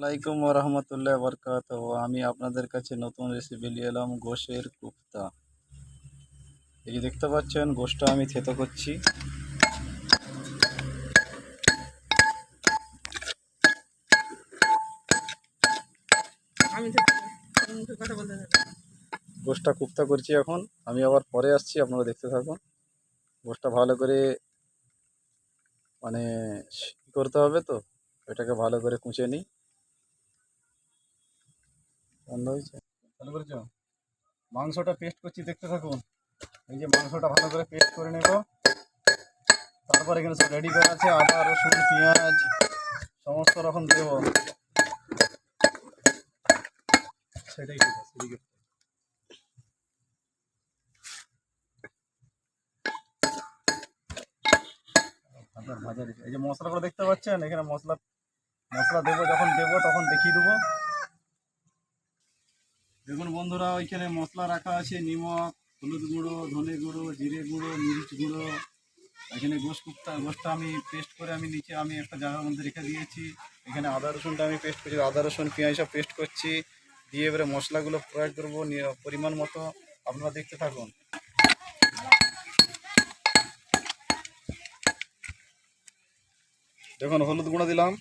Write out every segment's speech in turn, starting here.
আলাইকুম রহমতুল্লাহ বরকাত আমি আপনাদের কাছে নতুন রেসিপি নিয়ে এলাম গোশের কুপ্তা এই যে দেখতে পাচ্ছেন গোশটা আমি থেতো করছি। গোশটা কুপ্তা করছি এখন। আমি আবার পরে আসছি আপনারা দেখতে থাকুন। গোশটা ভালো করে মানে করতে হবে তো। এটাকে ভালো করে কুচে নিই। মাংসটা পেস্ট করছি, দেখতে থাকুন। এই যে মাংসটা ভালো করে পেস্ট করে নেব। তারপর এখানে সব রেডি করা আছে, আদা, রসুন, পেঁয়াজ, সমস্ত রকম দেব। সেটাই ঠিক আছে এই যে মশলাগুলো দেখতে পাচ্ছেন? এখানে মশলা মশলা দেবো, যখন দেবো তখন দেখিয়ে দেবো। দেখুন বন্ধুরা, ওইখানে মশলা রাখা আছে, নিমক, হলুদ গুঁড়ো, ধনে গুঁড়ো, জিরে গুঁড়ো, মিরিচ গুঁড়ো। এখানে গোশ কুপ্তা গোশটা আমি পেস্ট করে আমি নিচে আমি একটা জায়গার মধ্যে রেখে দিয়েছি। এখানে আদা, রসুনটা আমি পেস্ট করছি। আদা, রসুন, পেঁয়াজ সব পেস্ট করছি। দিয়ে এবারে মশলাগুলো প্রয়োগ করব পরিমাণ মতো। আপনারা দেখতে থাকুন। দেখুন, হলুদ গুঁড়ো দিলাম।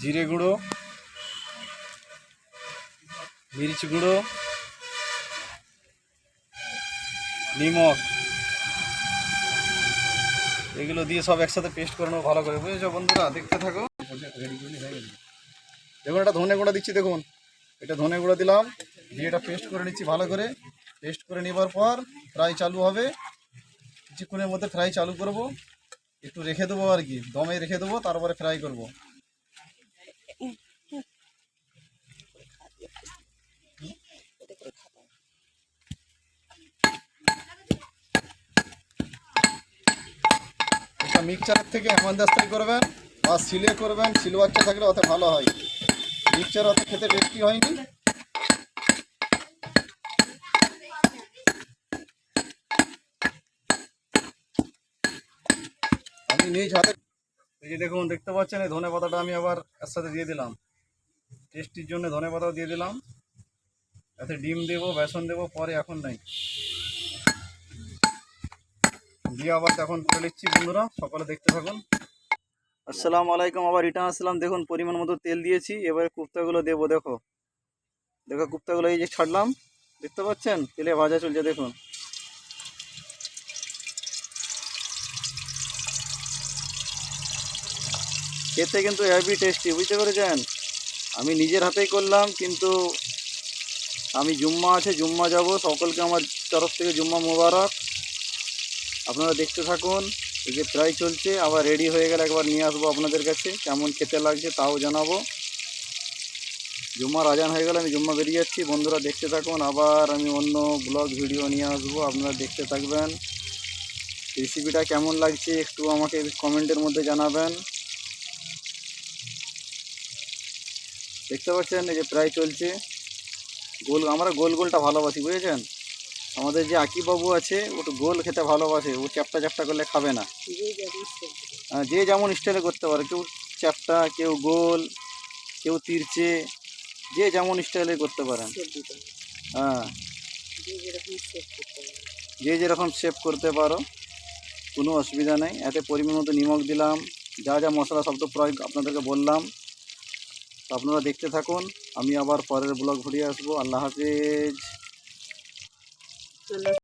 জিরে গুঁড়ো। মিরিচ গুঁড়ো নিমক এগুলো দিয়ে সব একসাথে পেস্ট করে নেব ভালো করে। বুঝেছ বন্ধুরা? দেখতে থাকো। দেখুন এটা ধনে গুঁড়া দিচ্ছি, দেখুন। এটা ধনে গুঁড়ো দিলাম, দিয়ে এটা পেস্ট করে নিচ্ছি ভালো করে। পেস্ট করে নেবার পর ফ্রাই চালু হবে। কিছুক্ষণের মধ্যে ফ্রাই চালু করব। একটু রেখে দেবো আর কি। দমে রেখে দেবো, তারপরে ফ্রাই করব। মিক্সচারের থেকে হেমন্দাস্তাই করবেন বা সিলে করবেন, সিল বাচ্চা থাকলে অত ভালো হয়। মিক্সচার অত খেতে টেস্টি হয়নি। আমি নিজ হাতে এই যে দেখুন, দেখতে পাচ্ছেন, এই ধনে পাতাটা আমি আবার এর সাথে দিয়ে দিলাম। টেস্টির জন্য ধনে পাতাও দিয়ে দিলাম। এতে ডিম দেবো, বেসন দেবো, পরে এখন নাই। দিয়ে আবার এখন করে নিচ্ছি বন্ধুরা। সকালে দেখতে থাকুন। আসসালামু আলাইকুম, আবার রিটার্ন আসলাম। দেখুন, পরিমাণ মতো তেল দিয়েছি। এবারে কুপ্তাগুলো দেবো, দেখো। দেখো, কুপ্তাগুলো এই যে ছাড়লাম। দেখতে পাচ্ছেন? তেলে ভাজা চলছে, দেখুন। খেতে কিন্তু হেভি টেস্টি বুঝতে পেরেছেন? আমি নিজের হাতেই করলাম, কিন্তু আমি জুম্মা আছে, জুম্মা যাব। সকলকে আমার তরফ থেকে জুম্মা মোবারক। আপনারা দেখতে থাকুন, এই যে ফ্রাই চলছে, আবার রেডি হয়ে গেলে একবার নিয়ে আসব আপনাদের কাছে, কেমন খেতে লাগছে তাও জানাব। জুম্মার আজান হয়ে গেলে আমি জুম্মা বেরিয়ে যাচ্ছি, বন্ধুরা দেখতে থাকুন, আবার আমি অন্য ব্লগ ভিডিও নিয়ে আসব, আপনারা দেখতে থাকবেন। রেসিপিটা কেমন লাগছে একটু আমাকে কমেন্টের মধ্যে জানাবেন। দেখতে পাচ্ছেন, এই যে প্রায় চলছে। গোল, আমরা গোল গোলটা ভালোবাসি, বুঝেছেন? আমাদের যে আকিবাবু আছে ও তো গোল খেতে ভালোবাসে ও চ্যাপটা চ্যাপটা করলে খাবে না। যে যেমন স্টাইলে করতে পারে কেউ চ্যাপটা কেউ গোল কেউ তিরচে যে যেমন স্টাইলে করতে পারেন। হ্যাঁ। যে যেরকম শেপ করতে পারো। কোনো অসুবিধা নেই। এতে পরিমাণ মতো নিমক দিলাম যা যা মশলা সব তো প্রয়োগ আপনাদেরকে বললাম। তো আপনারা দেখতে থাকুন আমি আবার পরের ব্লগ ঘুরিয়ে আসব। আল্লাহ হাফেজ। চলে